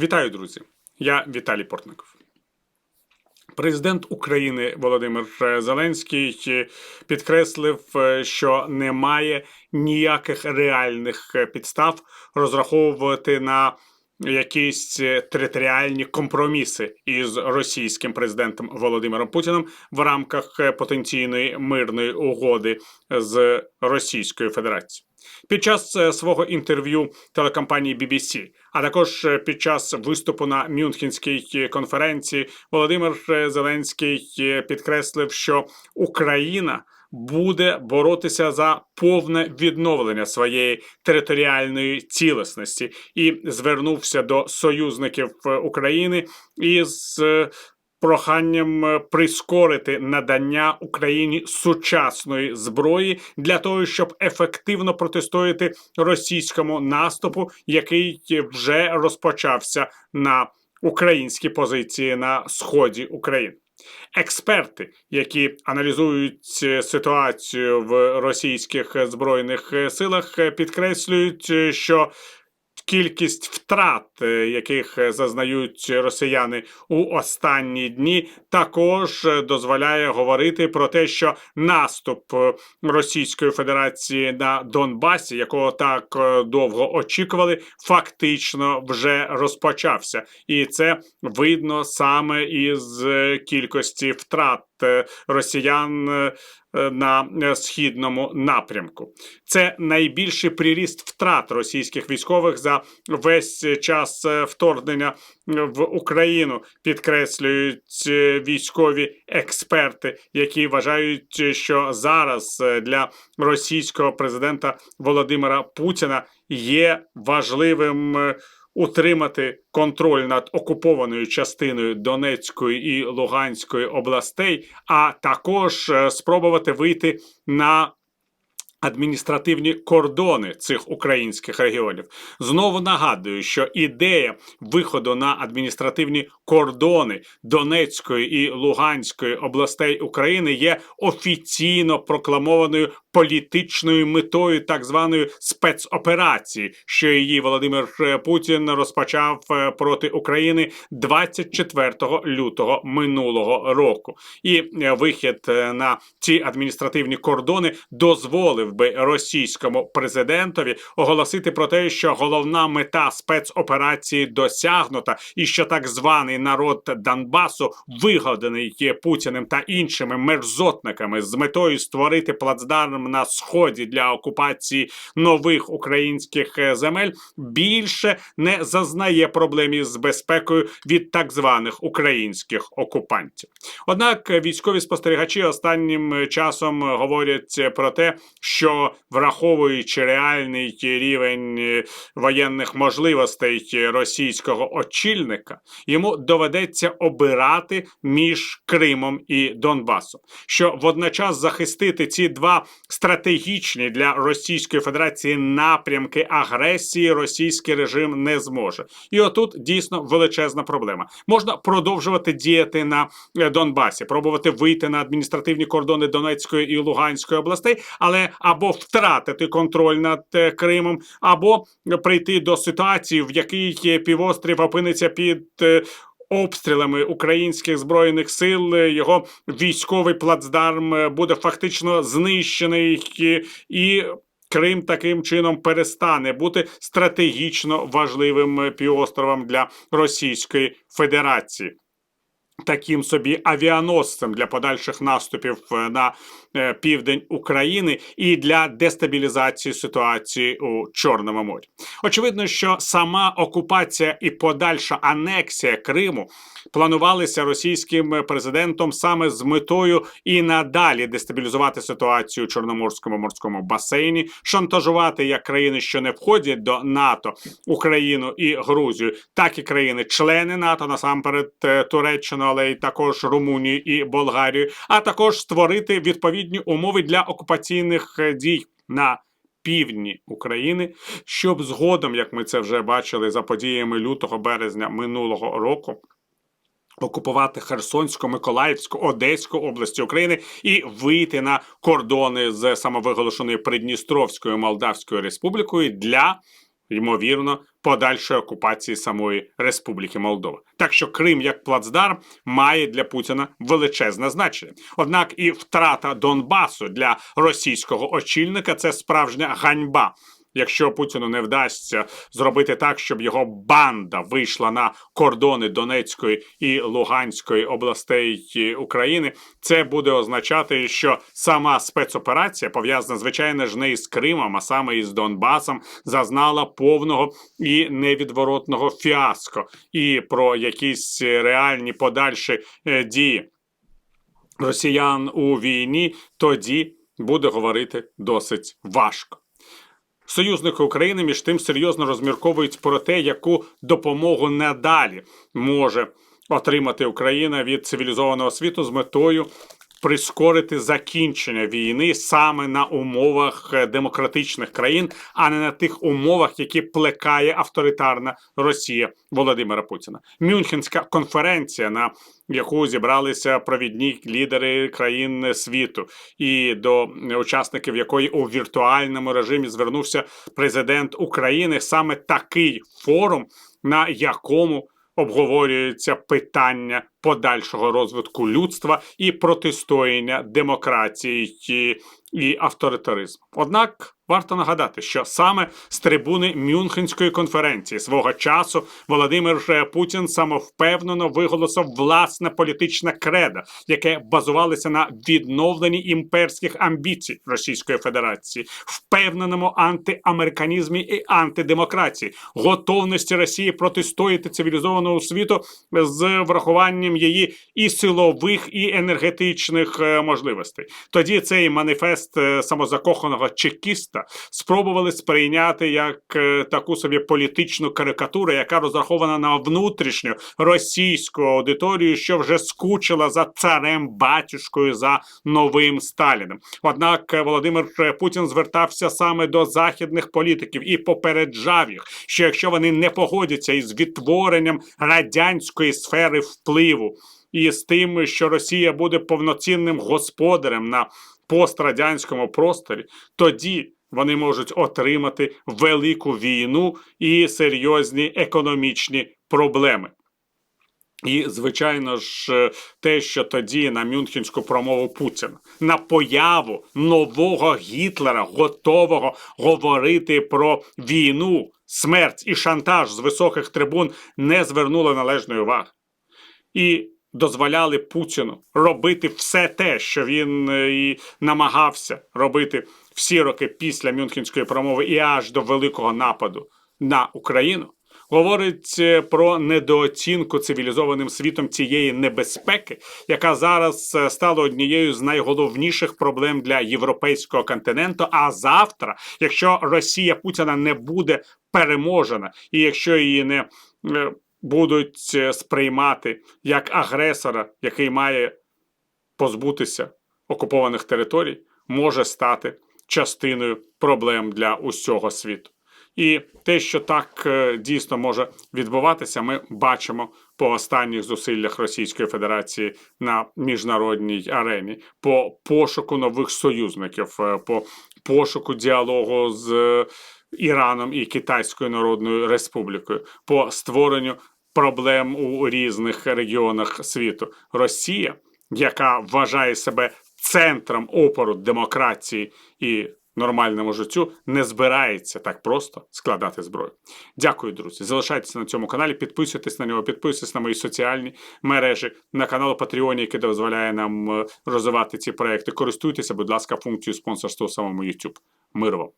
Вітаю, друзі! Я Віталій Портников. Президент України Володимир Зеленський підкреслив, що немає ніяких реальних підстав розраховувати на якісь територіальні компроміси із російським президентом Володимиром Путіним в рамках потенційної мирної угоди з Російською Федерацією. Під час е, свого інтерв'ю телекомпанії BBC, а також е, під час виступу на Мюнхенській конференції, Володимир е, Зеленський е, підкреслив, що Україна буде боротися за повне відновлення своєї територіальної цілісності і звернувся до союзників е, України із е, проханням е, прискорити надання Україні сучасної зброї для того, щоб ефективно протистояти російському наступу, який вже розпочався на українські позиції на сході України. Експерти, які аналізують е, ситуацію в російських збройних е, силах, підкреслюють, що кількість втрат, е, яких е, зазнають росіяни у останні дні, також е, дозволяє говорити про те, що наступ Російської Федерації на Донбасі, якого так довго очікували, фактично вже розпочався, і це видно саме із кількості втрат росіян. е, е, На е, східному напрямку це найбільший приріст втрат російських військових за весь час е, вторгнення в Україну, підкреслюють е, військові експерти, які вважають, е, що зараз е, для російського президента Володимира Путіна є важливим. Утримати контроль над окупованою частиною Донецької і Луганської областей, а також е, спробувати вийти на адміністративні кордони цих українських регіонів. Знову нагадую, що ідея виходу на адміністративні кордони Донецької і Луганської областей України є офіційно прокламованою політичною метою так званої спецоперації, що її Володимир Путін розпочав е, проти України 24 лютого минулого року. І е, вихід е, на ці адміністративні кордони дозволив би російському президентові оголосити про те, що головна мета спецоперації досягнута, і що так званий народ Донбасу вигаданий є Путіним та іншими мерзотниками з метою створити плацдарм на сході для окупації нових українських е, земель, більше не зазнає проблем із безпекою від так званих українських окупантів. Однак військові спостерігачі останнім часом говорять про те, що враховуючи реальний рівень е, воєнних можливостей російського очільника, йому доведеться обирати між Кримом і Донбасом, що водночас захистити ці два стратегічні для Російської Федерації напрямки агресії російський режим не зможе. І отут дійсно величезна проблема. Можна продовжувати діяти на е, Донбасі, пробувати вийти на адміністративні кордони Донецької і Луганської областей, але або втратити контроль над е, Кримом, або прийти до ситуації, в якій е, півострів опиниться під. Обстрілами українських збройних сил е, його військовий плацдарм е, буде фактично знищений і. Крим таким чином перестане бути стратегічно важливим е, півостровом для Російської Федерації. Таким собі авіаносцем для подальших наступів на південь України і для дестабілізації ситуації у Чорному морі. Очевидно, що сама окупація і подальша анексія Криму планувалися російським президентом саме з метою і надалі дестабілізувати ситуацію у Чорноморському морському басейні, шантажувати як країни, що не входять до НАТО, Україну і Грузію, так і країни-члени НАТО, насамперед е, Туреччину, але й також Румунію і Болгарію, а також створити відповідні умови для окупаційних е, дій на півдні України, щоб згодом, як ми це вже бачили за подіями лютого березня минулого року. Окупувати Херсонську, Миколаївську, Одеську області України і вийти на кордони з самовиголошеною Придністровською Молдавською Республікою для ймовірно, подальшої окупації самої Республіки Молдова. Так що Крим як плацдарм має для Путіна величезне значення. Однак і втрата Донбасу для російського очільника це справжня ганьба. Якщо Путіну не вдасться зробити так, щоб його банда вийшла на кордони Донецької і Луганської областей України, це буде означати, що сама спецоперація пов'язана звичайно ж не із Кримом, а саме із Донбасом, зазнала повного і невідворотного фіаско, і про якісь реальні подальші е, дії росіян у війні тоді буде говорити досить важко. Союзники України між тим серйозно розмірковують про те, яку допомогу надалі може отримати Україна від цивілізованого світу з метою прискорити закінчення війни саме на умовах е, демократичних країн, а не на тих умовах, які плекає авторитарна Росія Володимира Путіна. Мюнхенська конференція, на яку зібралися провідні лідери країн світу, і до учасників якої у віртуальному режимі звернувся президент України. Саме такий форум, на якому обговорюється питання подальшого розвитку людства і протистояння демократії і авторитаризму. Однак варто нагадати, що саме з трибуни Мюнхенської конференції свого часу Володимир Путін самовпевнено виголосив власне політичне кредо, яке базувалося на відновленні імперських амбіцій Російської Федерації, впевненому антиамериканізмі і антидемократії, готовності Росії протистояти цивілізованому світу з врахуванням її і силових, і енергетичних е, можливостей. Тоді цей маніфест е, самозакоханого чекіста спробували сприйняти як е, таку собі політичну карикатуру, яка розрахована на внутрішню російську аудиторію, що вже скучила за царем батюшкою за новим Сталіним. Однак Володимир Путін звертався саме до західних політиків і попереджав їх, що якщо вони не погодяться із відтворенням радянської сфери впливу і з тим, що Росія буде повноцінним господарем на пострадянському просторі, тоді вони можуть отримати велику війну і серйозні економічні проблеми. І, звичайно ж, те, що тоді на Мюнхенську промову Путіна на появу нового Гітлера, готового говорити про війну, смерть і шантаж з високих трибун, не звернуло належної уваги. І дозволяли Путіну робити все те, що він е, і намагався робити всі роки після Мюнхенської промови і аж до великого нападу на Україну. Говорить е, про недооцінку цивілізованим світом цієї небезпеки, яка зараз е, стала однією з найголовніших проблем для європейського континенту. А завтра, якщо Росія Путіна не буде переможена, і якщо її не будуть е, сприймати як агресора, який має позбутися окупованих територій, може стати частиною проблем для усього світу. І те, що так е, дійсно може відбуватися, ми бачимо по останніх зусиллях Російської Федерації на міжнародній арені, по пошуку нових союзників, е, по пошуку діалогу з Іраном і Китайською Народною Республікою, по створенню проблем у різних регіонах світу. Росія, яка вважає себе центром опору демократії і нормальному життю, не збирається так просто складати зброю. Дякую, друзі. Залишайтеся на цьому каналі, підписуйтесь на нього, підписуйтесь на мої соціальні мережі, на канал Patreon, який дозволяє нам е, розвивати ці проекти. Користуйтеся, будь ласка, функцією спонсорства у самому YouTube. Мир вам!